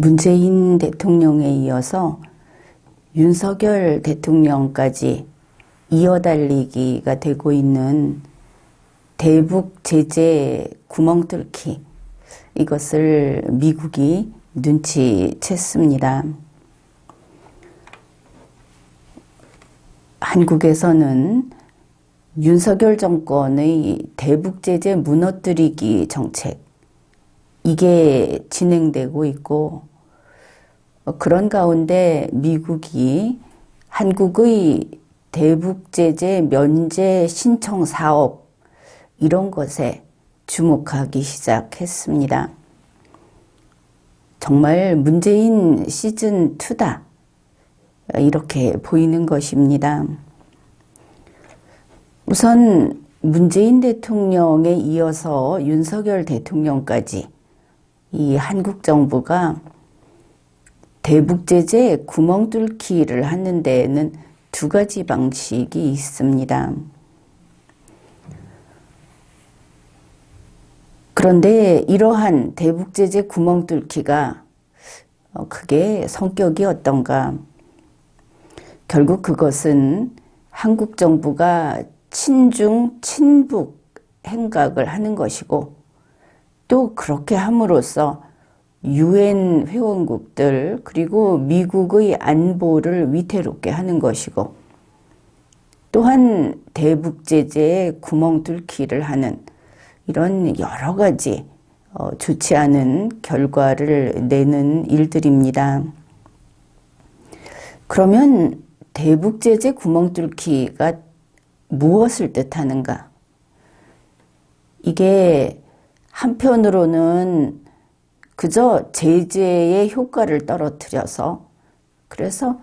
문재인 대통령에 이어서 윤석열 대통령까지 이어달리기가 되고 있는 대북 제재 구멍 뚫기 이것을 미국이 눈치챘습니다. 한국에서는 윤석열 정권의 대북 제재 무너뜨리기 정책 이게 진행되고 있고 어, 그런 가운데 미국이 한국의 대북 제재 면제 신청 사업 이런 것에 주목하기 시작했습니다. 정말 문재인 시즌 2다. 이렇게 보이는 것입니다. 우선 문재인 대통령에 이어서 윤석열 대통령까지 이 한국 정부가 대북 제재 구멍 뚫기를 하는 데에는 두 가지 방식이 있습니다. 그런데 이러한 대북 제재 구멍 뚫기가 그게 성격이 어떤가? 결국 그것은 한국 정부가 친중, 친북 행각을 하는 것이고 또 그렇게 함으로써 유엔 회원국들 그리고 미국의 안보를 위태롭게 하는 것이고 또한 대북 제재에 구멍 뚫기를 하는 이런 여러 가지 어, 좋지 않은 결과를 내는 일들입니다. 그러면 대북 제재 구멍 뚫기가 무엇을 뜻하는가? 이게 한편으로는 그저 제재의 효과를 떨어뜨려서 그래서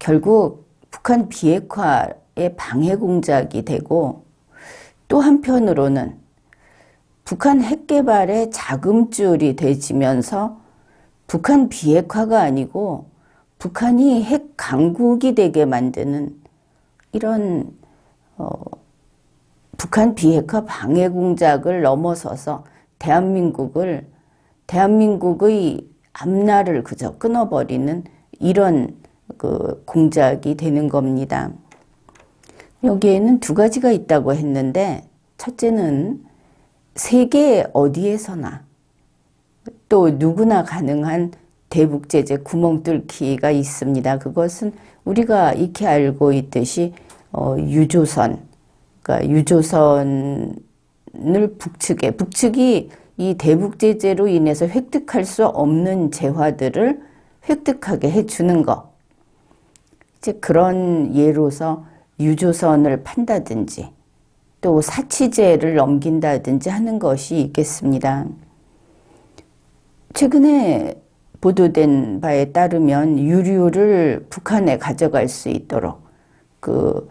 결국 북한 비핵화의 방해 공작이 되고 또 한편으로는 북한 핵 개발의 자금줄이 되지면서 북한 비핵화가 아니고 북한이 핵 강국이 되게 만드는 이런 어, 북한 비핵화 방해 공작을 넘어서서 대한민국을 대한민국의 앞날을 그저 끊어버리는 이런 그 공작이 되는 겁니다. 여기에는 두 가지가 있다고 했는데 첫째는 세계 어디에서나 또 누구나 가능한 대북 제재 구멍 뚫기가 있습니다. 그것은 우리가 익히 알고 있듯이 어, 유조선, 그러니까 유조선 을 북측에 북측이 이 대북 제재로 인해서 획득할 수 없는 재화들을 획득하게 해주는 것. 이제 그런 예로서 유조선을 판다든지 또 사치제를 넘긴다든지 하는 것이 있겠습니다. 최근에 보도된 바에 따르면 유류를 북한에 가져갈 수 있도록 그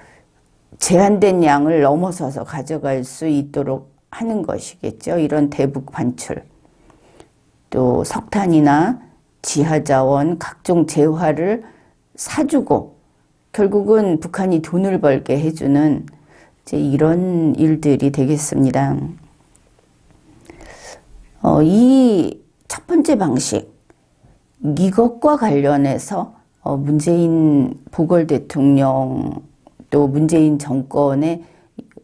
제한된 양을 넘어서서 가져갈 수 있도록 하는 것이겠죠. 이런 대북 반출. 또 석탄이나 지하자원, 각종 재화를 사주고 결국은 북한이 돈을 벌게 해주는 이런 일들이 되겠습니다. 어, 이 첫 번째 방식, 이것과 관련해서 어, 문재인 보궐 대통령 또 문재인 정권의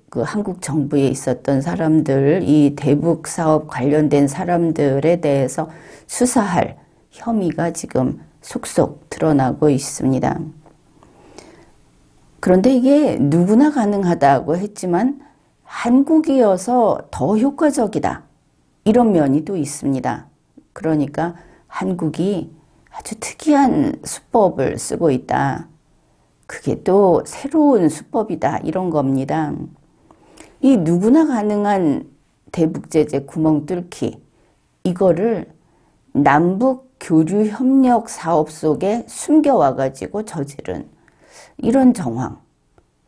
그 한국 정부에 있었던 사람들, 이 대북 사업 관련된 사람들에 대해서 수사할 혐의가 지금 속속 드러나고 있습니다. 그런데 이게 누구나 가능하다고 했지만 한국이어서 더 효과적이다. 이런 면이 또 있습니다. 그러니까 한국이 아주 특이한 수법을 쓰고 있다. 그게 또 새로운 수법이다. 이런 겁니다. 이 누구나 가능한 대북제재 구멍 뚫기, 이거를 남북 교류 협력 사업 속에 숨겨와 가지고 저지른 이런 정황.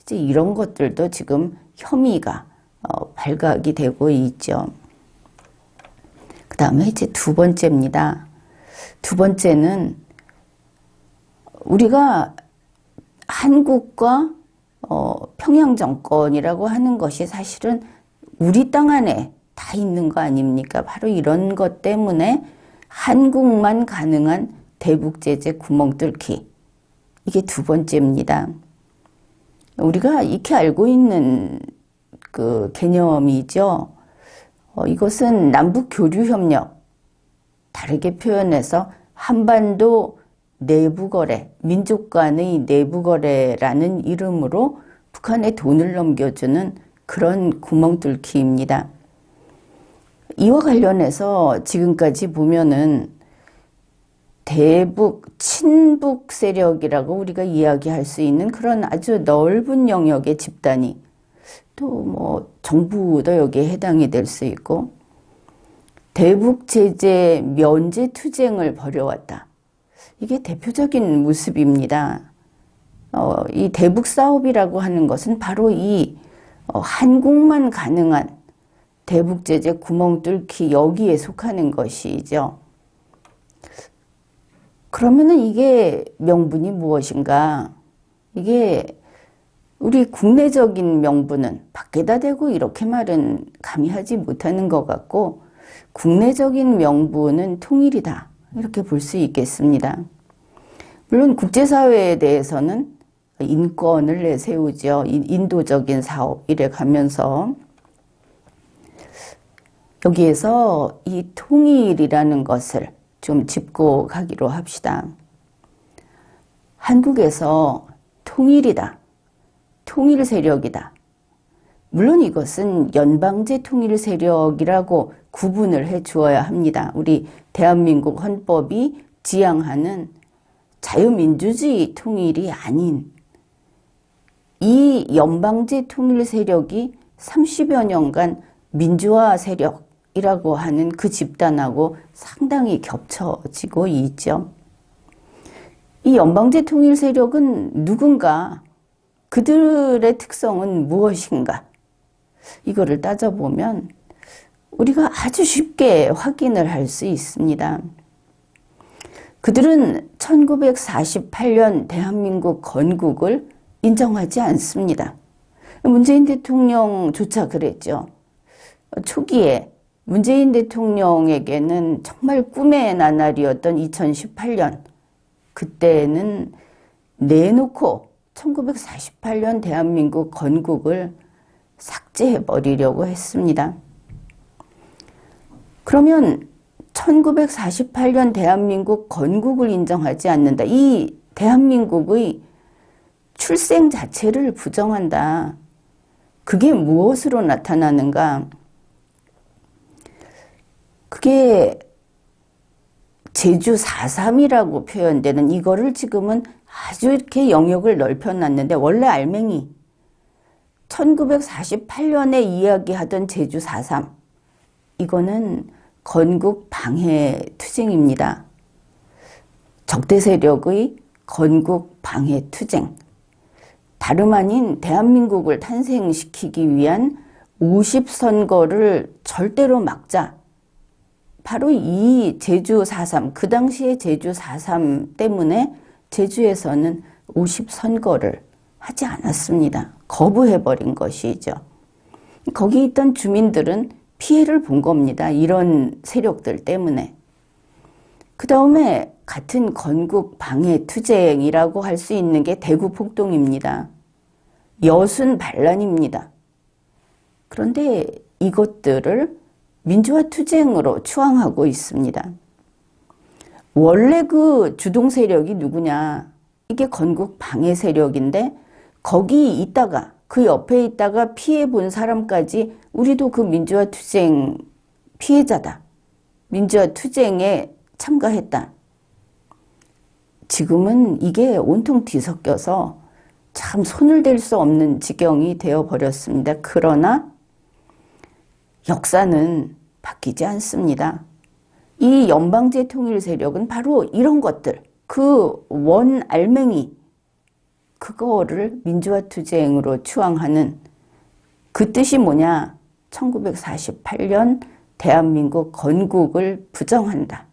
이제 이런 것들도 지금 혐의가 어, 발각이 되고 있죠. 그 다음에 이제 두 번째입니다. 두 번째는 우리가 한국과 어, 평양 정권이라고 하는 것이 사실은 우리 땅 안에 다 있는 거 아닙니까? 바로 이런 것 때문에 한국만 가능한 대북 제재 구멍 뚫기. 이게 두 번째입니다. 우리가 익히 알고 있는 그 개념이죠. 어, 이것은 남북 교류 협력. 다르게 표현해서 한반도 내부 거래, 민족 간의 내부 거래라는 이름으로 북한에 돈을 넘겨주는 그런 구멍 뚫기입니다. 이와 관련해서 지금까지 보면은 대북, 친북 세력이라고 우리가 이야기할 수 있는 그런 아주 넓은 영역의 집단이 또 뭐 정부도 여기에 해당이 될 수 있고 대북 제재 면제 투쟁을 벌여왔다. 이게 대표적인 모습입니다. 어, 이 대북 사업이라고 하는 것은 바로 이 어, 한국만 가능한 대북 제재 구멍 뚫기 여기에 속하는 것이죠. 그러면은 이게 명분이 무엇인가? 이게 우리 국내적인 명분은 밖에다 대고 이렇게 말은 감히 하지 못하는 것 같고 국내적인 명분은 통일이다. 이렇게 볼 수 있겠습니다. 물론 국제사회에 대해서는 인권을 내세우죠. 인도적인 사업 이래 가면서 여기에서 이 통일이라는 것을 좀 짚고 가기로 합시다. 한국에서 통일이다. 통일 세력이다. 물론 이것은 연방제 통일 세력이라고 구분을 해 주어야 합니다. 우리 대한민국 헌법이 지향하는 자유민주주의 통일이 아닌 이 연방제 통일 세력이 30여 년간 민주화 세력이라고 하는 그 집단하고 상당히 겹쳐지고 있죠. 이 연방제 통일 세력은 누군가 그들의 특성은 무엇인가? 이거를 따져보면 우리가 아주 쉽게 확인을 할 수 있습니다. 그들은 1948년 대한민국 건국을 인정하지 않습니다. 문재인 대통령조차 그랬죠. 초기에 문재인 대통령에게는 정말 꿈의 나날이었던 2018년, 그때는 내놓고 1948년 대한민국 건국을 삭제해 버리려고 했습니다. 그러면 1948년 대한민국 건국을 인정하지 않는다. 이 대한민국의 출생 자체를 부정한다. 그게 무엇으로 나타나는가? 그게 제주 4.3이라고 표현되는 이거를 지금은 아주 이렇게 영역을 넓혀놨는데 원래 알맹이 1948년에 이야기하던 제주 4.3 이거는 건국 방해 투쟁입니다. 적대 세력의 건국 방해 투쟁. 다름 아닌 대한민국을 탄생시키기 위한 50선거를 절대로 막자. 바로 이 제주 4.3, 그 당시에 제주 4.3 때문에 제주에서는 50선거를 하지 않았습니다. 거부해버린 것이죠. 거기 있던 주민들은 피해를 본 겁니다. 이런 세력들 때문에. 그 다음에 같은 건국 방해 투쟁이라고 할 수 있는 게 대구 폭동입니다. 여순 반란입니다. 그런데 이것들을 민주화 투쟁으로 추앙하고 있습니다. 원래 그 주동 세력이 누구냐? 이게 건국 방해 세력인데 거기 있다가 그 옆에 있다가 피해 본 사람까지 우리도 그 민주화 투쟁 피해자다. 민주화 투쟁에 참가했다. 지금은 이게 온통 뒤섞여서 참 손을 댈 수 없는 지경이 되어 버렸습니다. 그러나 역사는 바뀌지 않습니다. 이 연방제 통일 세력은 바로 이런 것들, 그 원 알맹이, 그거를 민주화 투쟁으로 추앙하는 그 뜻이 뭐냐? 1948년 대한민국 건국을 부정한다.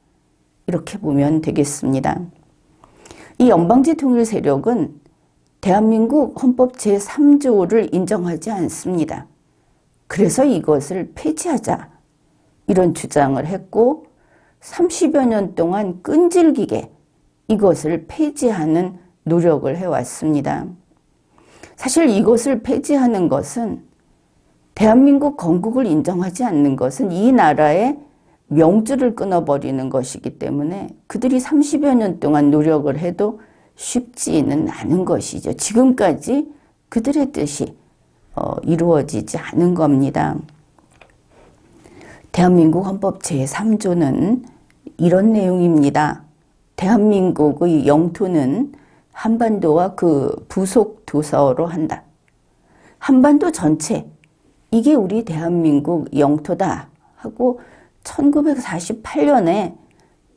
이렇게 보면 되겠습니다. 이 연방제 통일 세력은 대한민국 헌법 제3조를 인정하지 않습니다. 그래서 이것을 폐지하자. 이런 주장을 했고, 30여 년 동안 끈질기게 이것을 폐지하는 노력을 해왔습니다. 사실 이것을 폐지하는 것은 대한민국 건국을 인정하지 않는 것은 이 나라의 명줄을 끊어버리는 것이기 때문에 그들이 30여 년 동안 노력을 해도 쉽지는 않은 것이죠. 지금까지 그들의 뜻이 어, 이루어지지 않은 겁니다. 대한민국 헌법 제3조는 이런 내용입니다. 대한민국의 영토는 한반도와 그 부속 도서로 한다. 한반도 전체 이게 우리 대한민국 영토다 하고 1948년에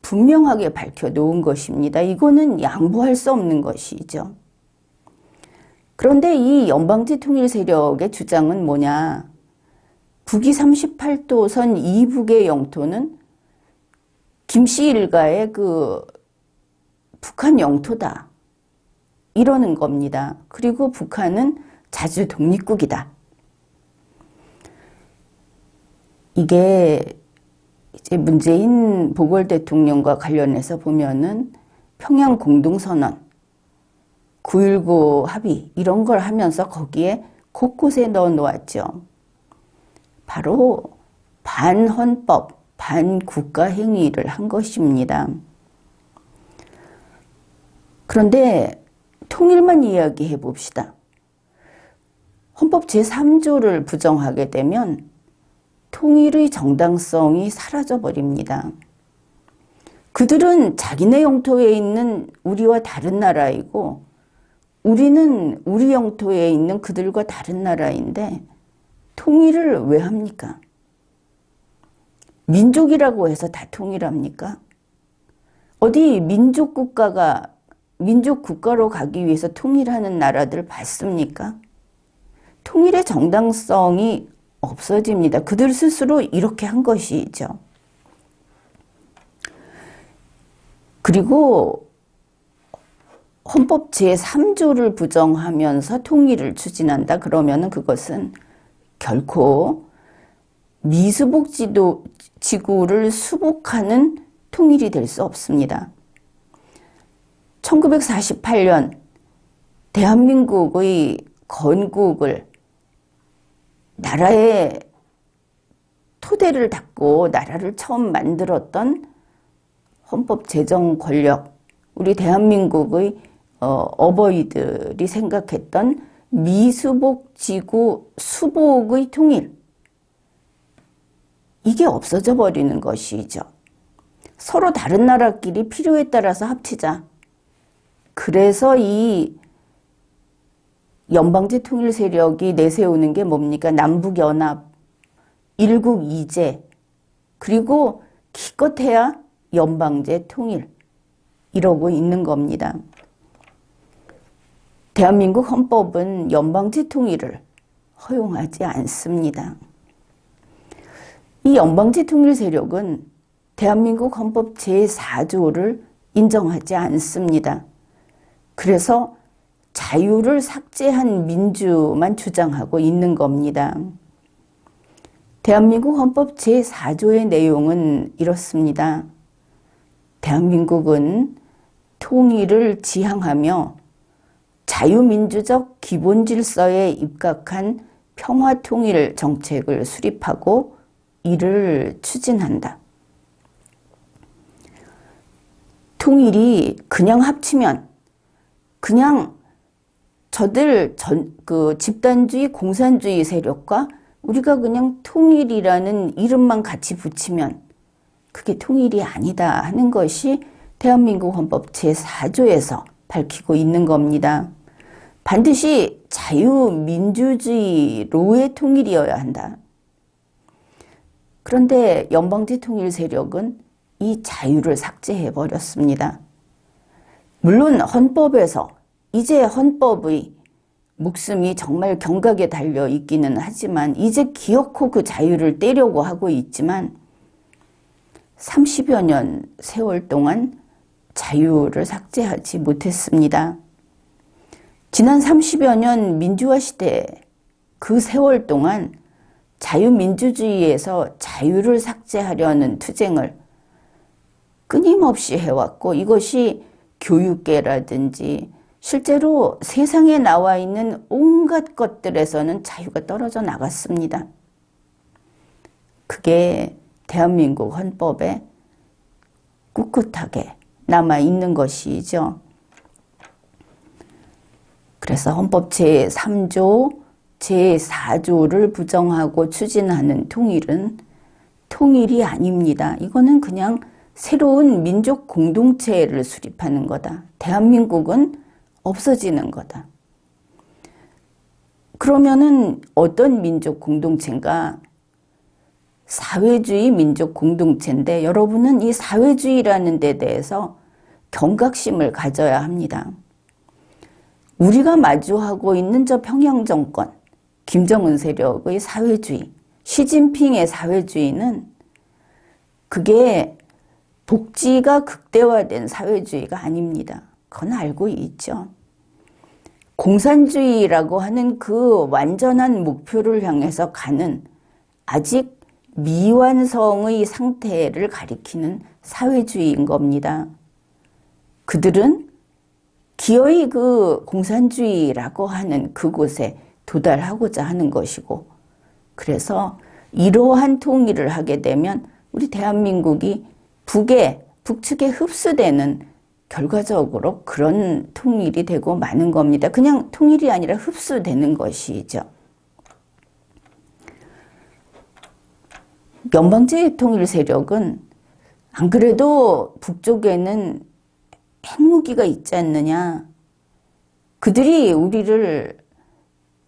분명하게 밝혀 놓은 것입니다. 이거는 양보할 수 없는 것이죠. 그런데 이 연방제 통일 세력의 주장은 뭐냐? 북위 38도선 이북의 영토는 김씨 일가의 그 북한 영토다. 이러는 겁니다. 그리고 북한은 자주 독립국이다. 이게 이제 문재인 보궐 대통령과 관련해서 보면은 평양 공동선언, 9.19 합의 이런 걸 하면서 거기에 곳곳에 넣어 놓았죠. 바로 반헌법, 반국가 행위를 한 것입니다. 그런데 통일만 이야기해 봅시다. 헌법 제3조를 부정하게 되면 통일의 정당성이 사라져 버립니다. 그들은 자기네 영토에 있는 우리와 다른 나라이고 우리는 우리 영토에 있는 그들과 다른 나라인데 통일을 왜 합니까? 민족이라고 해서 다 통일합니까? 어디 민족 국가가 민족 국가로 가기 위해서 통일하는 나라들 봤습니까? 통일의 정당성이 없어집니다. 그들 스스로 이렇게 한 것이죠. 그리고 헌법 제3조를 부정하면서 통일을 추진한다 그러면은 그것은 결코 미수복 지도 지구를 수복하는 통일이 될 수 없습니다. 1948년 대한민국의 건국을 나라의 토대를 닦고 나라를 처음 만들었던 헌법 제정 권력, 우리 대한민국의 어, 버이들이 생각했던 미수복 지구 수복의 통일. 이게 없어져 버리는 것이죠. 서로 다른 나라끼리 필요에 따라서 합치자. 그래서 이 연방제 통일 세력이 내세우는 게 뭡니까? 남북연합, 일국이제, 그리고 기껏해야 연방제 통일. 이러고 있는 겁니다. 대한민국 헌법은 연방제 통일을 허용하지 않습니다. 이 연방제 통일 세력은 대한민국 헌법 제4조를 인정하지 않습니다. 그래서 자유를 삭제한 민주만 주장하고 있는 겁니다. 대한민국 헌법 제4조의 내용은 이렇습니다. 대한민국은 통일을 지향하며 자유민주적 기본 질서에 입각한 평화 통일 정책을 수립하고 이를 추진한다. 통일이 그냥 합치면 그냥 저들 전, 그 집단주의 공산주의 세력과 우리가 그냥 통일이라는 이름만 같이 붙이면 그게 통일이 아니다 하는 것이 대한민국 헌법 제4조에서 밝히고 있는 겁니다. 반드시 자유민주주의로의 통일이어야 한다. 그런데 연방제 통일 세력은 이 자유를 삭제해 버렸습니다. 물론 헌법에서 이제 헌법의 목숨이 정말 경각에 달려 있기는 하지만 이제 기어코 그 자유를 떼려고 하고 있지만 30여 년 세월 동안 자유를 삭제하지 못했습니다. 지난 30여 년 민주화 시대 그 세월 동안 자유민주주의에서 자유를 삭제하려는 투쟁을 끊임없이 해왔고 이것이 교육계라든지 실제로 세상에 나와 있는 온갖 것들에서는 자유가 떨어져 나갔습니다. 그게 대한민국 헌법에 꿋꿋하게 남아 있는 것이죠. 그래서 헌법 제3조, 제4조를 부정하고 추진하는 통일은 통일이 아닙니다. 이거는 그냥 새로운 민족 공동체를 수립하는 거다. 대한민국은 없어지는 거다. 그러면은 어떤 민족 공동체인가? 사회주의 민족 공동체인데 여러분은 이 사회주의라는 데 대해서 경각심을 가져야 합니다. 우리가 마주하고 있는 저 평양 정권, 김정은 세력의 사회주의, 시진핑의 사회주의는 그게 복지가 극대화된 사회주의가 아닙니다. 그건 알고 있죠. 공산주의라고 하는 그 완전한 목표를 향해서 가는 아직 미완성의 상태를 가리키는 사회주의인 겁니다. 그들은 기어이 그 공산주의라고 하는 그곳에 도달하고자 하는 것이고, 그래서 이러한 통일을 하게 되면 우리 대한민국이 북에, 북측에 흡수되는 결과적으로 그런 통일이 되고 마는 겁니다. 그냥 통일이 아니라 흡수되는 것이죠. 연방제 통일 세력은 안 그래도 북쪽에는 핵무기가 있지 않느냐. 그들이 우리를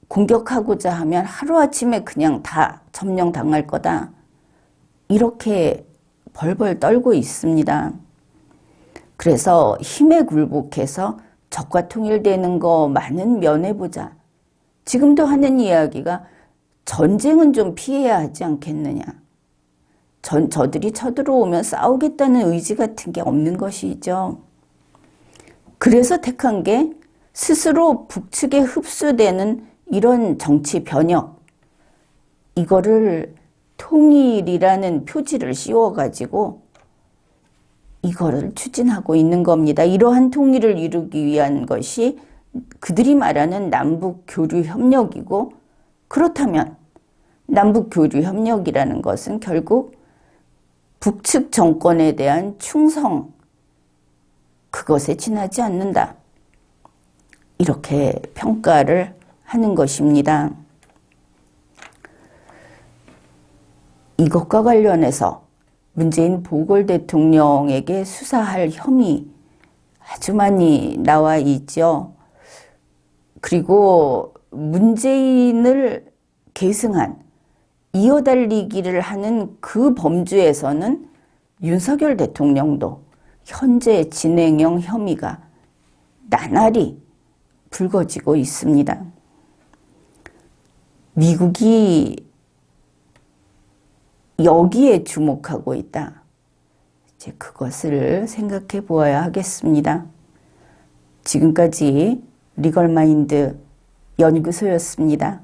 공격하고자 하면 하루아침에 그냥 다 점령당할 거다. 이렇게 벌벌 떨고 있습니다. 그래서 힘에 굴복해서 적과 통일되는 거 많은 면해보자. 지금도 하는 이야기가 전쟁은 좀 피해야 하지 않겠느냐. 전, 저들이 쳐들어오면 싸우겠다는 의지 같은 게 없는 것이죠. 그래서 택한 게 스스로 북측에 흡수되는 이런 정치 변혁, 이거를 통일이라는 표지를 씌워가지고 이거를 추진하고 있는 겁니다. 이러한 통일을 이루기 위한 것이 그들이 말하는 남북 교류 협력이고 그렇다면 남북 교류 협력이라는 것은 결국 북측 정권에 대한 충성 그것에 지나지 않는다. 이렇게 평가를 하는 것입니다. 이것과 관련해서 문재인 보궐 대통령에게 수사할 혐의 아주 많이 나와 있죠. 그리고 문재인을 계승한 이어달리기를 하는 그 범주에서는 윤석열 대통령도 현재 진행형 혐의가 나날이 불거지고 있습니다. 미국이 여기에 주목하고 있다. 이제 그것을 생각해 보아야 하겠습니다. 지금까지 리걸마인드 연구소였습니다.